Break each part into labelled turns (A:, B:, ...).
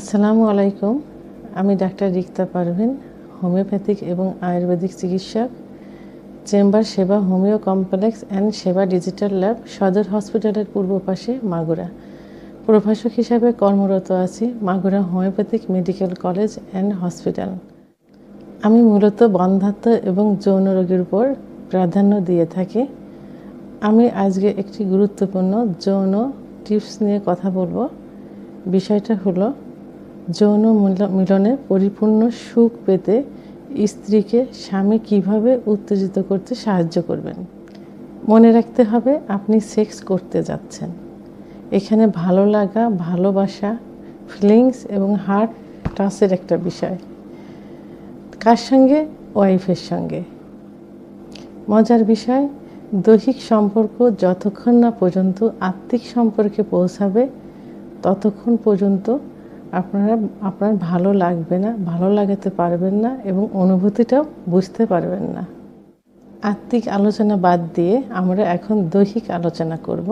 A: আসসালামু আলাইকুম। আমি ডাক্তার রিক্তা পারভিন, হোমিওপ্যাথিক এবং আয়ুর্বেদিক চিকিৎসক। Chamber Seba homeo complex and Seba digital lab সদর হসপিটালের পূর্ব পাশে মাগুরা। প্রভাষক হিসাবে কর্মরত আছি Magura homeopathic medical college and hospital. আমি মূলত বন্ধাত্ম এবং যৌন রোগের উপর প্রাধান্য দিয়ে থাকি। আমি আজকে একটি গুরুত্বপূর্ণ যৌন টিপস নিয়ে কথা বলব। বিষয়টা হলো যৌন মিল- মিলনে পরিপূর্ণ সুখ পেতে স্ত্রীকে স্বামী কীভাবে উত্তেজিত করতে সাহায্য করবেন? মনে রাখতে হবে, আপনি সেক্স করতে যাচ্ছেন। এখানে ভালো লাগা, ভালোবাসা ফিলিংস এবং হার্ট টাচের একটা বিষয়। কার সঙ্গে? ওয়াইফের সঙ্গে। মজার বিষয়, দৈহিক সম্পর্ক যতক্ষণ না পর্যন্ত আত্মিক সম্পর্কে পৌঁছাবে, ততক্ষণ পর্যন্ত আপনারা, আপনার ভালো লাগবে না, ভালো লাগাতে পারবেন না এবং অনুভূতিটাও বুঝতে পারবেন না। আত্মিক আলোচনা বাদ দিয়ে আমরা এখন দৈহিক আলোচনা করব।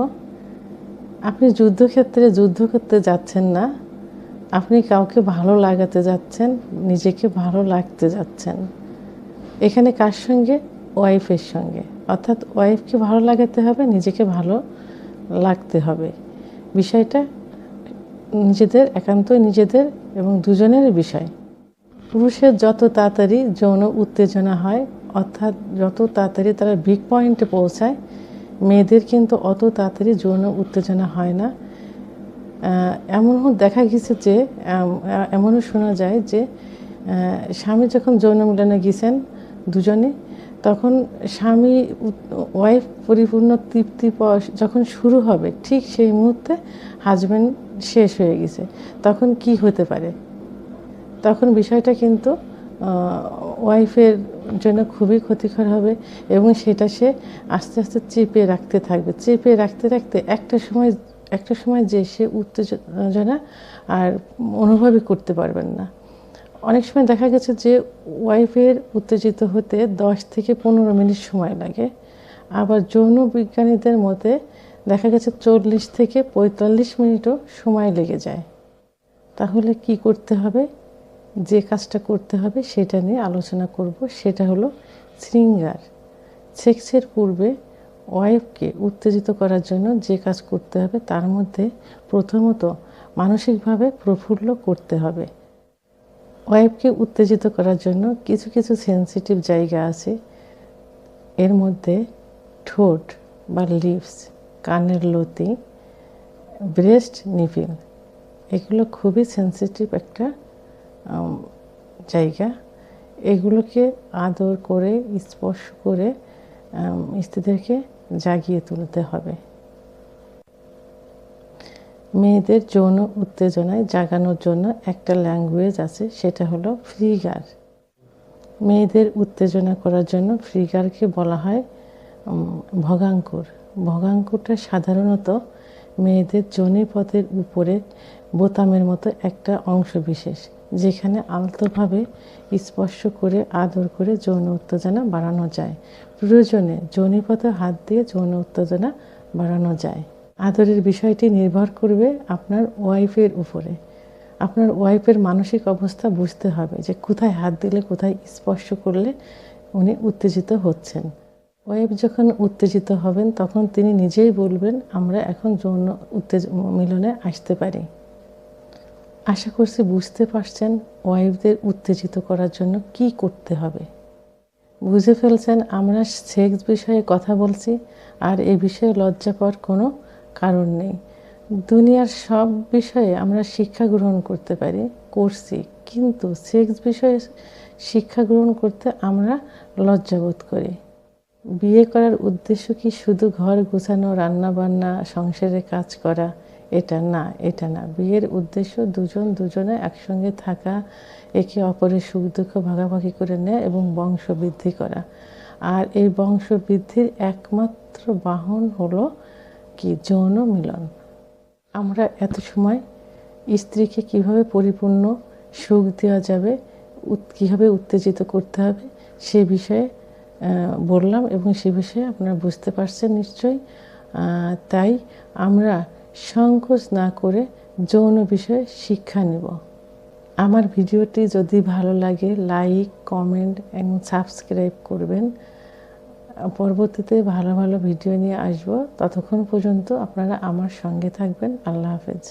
A: আপনি যুদ্ধক্ষেত্রে যুদ্ধ করতে যাচ্ছেন না, আপনি কাউকে ভালো লাগাতে যাচ্ছেন, নিজেকে ভালো লাগতে যাচ্ছেন। এখানে কার সঙ্গে? ওয়াইফের সঙ্গে। অর্থাৎ ওয়াইফকে ভালো লাগাতে হবে, নিজেকে ভালো লাগতে হবে। বিষয়টা নিজেদের একান্তই নিজেদের এবং দুজনের বিষয়। পুরুষের যত তাড়াতাড়ি যৌন উত্তেজনা হয়, অর্থাৎ যত তাড়াতাড়ি তারা বিগ পয়েন্টে পৌঁছায়, মেয়েদের কিন্তু অত তাড়াতাড়ি যৌন উত্তেজনা হয় না। এমনও দেখা গেছে যে এমনও শোনা যায় যে স্বামী যখন যৌন মিলনে গেছেন দুজনে, তখন স্বামী ওয়াইফ পরিপূর্ণ তৃপ্তি যখন শুরু হবে, ঠিক সেই মুহূর্তে হাজব্যান্ড শেষ হয়ে গেছে। তখন কি হতে পারে? তখন বিষয়টা কিন্তু ওয়াইফের জন্য খুবই ক্ষতিকর হবে এবং সেটা সে আস্তে আস্তে চেপে রাখতে থাকবে। চেপে রাখতে রাখতে একটা সময় একটা সময় যে সে উত্তেজনা আর অনুভবই করতে পারবেন না। অনেক সময় দেখা গেছে যে ওয়াইফের উত্তেজিত হতে দশ থেকে পনেরো মিনিট সময় লাগে। আবার যৌন বিজ্ঞানীদের মতে দেখা গেছে চল্লিশ থেকে পঁয়তাল্লিশ মিনিটও সময় লেগে যায়। তাহলে কি করতে হবে? যে কাজটা করতে হবে সেটা নিয়ে আলোচনা করব। সেটা হলো শৃঙ্গার। সেক্সের পূর্বে ওয়াইফকে উত্তেজিত করার জন্য যে কাজ করতে হবে তার মধ্যে প্রথমত মানসিকভাবে প্রফুল্ল করতে হবে। ওয়াইফকে উত্তেজিত করার জন্য কিছু কিছু সেন্সিটিভ জায়গা আছে। এর মধ্যে ঠোঁট বা লিপস কানের লতি ব্রেস্ট নিপিল এগুলো খুবই সেন্সিটিভ একটা জায়গা। এগুলোকে আদর করে, স্পর্শ করে স্ত্রীদেরকে জাগিয়ে তুলতে হবে। মেয়েদের যৌন উত্তেজনায় জাগানোর জন্য একটা ল্যাঙ্গুয়েজ আছে, সেটা হলো ফ্রিগার মেয়েদের উত্তেজনা করার জন্য ফ্রিগারকে বলা হয় ভগাঙ্কুর। ভগাঙ্কুরটা সাধারণত মেয়েদের যৌনিপথের উপরে বোতামের মতো একটা অংশ বিশেষ, যেখানে আলতোভাবে স্পর্শ করে, আদর করে যৌন উত্তেজনা বাড়ানো যায়। প্রয়োজনে যৌনিপথে হাত দিয়ে যৌন উত্তেজনা বাড়ানো যায়। আদরের বিষয়টি নির্ভর করবে আপনার ওয়াইফের উপরে। আপনার ওয়াইফের মানসিক অবস্থা বুঝতে হবে যে কোথায় হাত দিলে, কোথায় স্পর্শ করলে উনি উত্তেজিত হচ্ছেন। ওয়াইফ যখন উত্তেজিত হবেন, তখন তিনি নিজেই বলবেন, আমরা এখন যৌন উত্তেজ, মিলনে আসতে পারি। আশা করছি বুঝতে পারছেন ওয়াইফদের উত্তেজিত করার জন্য কি করতে হবে। বুঝে ফেলছেন, আমরা সেক্স বিষয়ে কথা বলছি, আর এই বিষয়ে লজ্জা পাওয়ার কোনো কারণ নেই। দুনিয়ার সব বিষয়ে আমরা শিক্ষা গ্রহণ করতে পারি, করছি, কিন্তু সেক্স বিষয়ে শিক্ষা গ্রহণ করতে আমরা লজ্জাবোধ করি। বিয়ে করার উদ্দেশ্য কি শুধু ঘর গোছানো রান্না বান্না সংসারে কাজ করা? এটা না এটা না। বিয়ের উদ্দেশ্য দুজন দুজনে একসঙ্গে থাকা, একে অপরের সুখ দুঃখ ভাগাভাগি করে নেয় এবং বংশ বৃদ্ধি করা। আর এই বংশ বৃদ্ধির একমাত্র বাহন হলো কি? যৌন মিলন। আমরা এত সময় স্ত্রীকে কীভাবে পরিপূর্ণ সুখ দেওয়া যাবে, কীভাবে উত্তেজিত করতে হবে, সে বিষয়ে বললাম এবং সে বিষয়ে আপনারা বুঝতে পারছেন নিশ্চয়ই। তাই আমরা সংকোচ না করে যৌন বিষয়ে শিক্ষা নেব। আমার ভিডিওটি যদি ভালো লাগে, লাইক, কমেন্ট এবং সাবস্ক্রাইব করবেন। পরবর্তীতে ভালো ভালো ভিডিও নিয়ে আসব। ততক্ষণ পর্যন্ত আপনারা আমার সঙ্গে থাকবেন। আল্লাহ হাফেজ।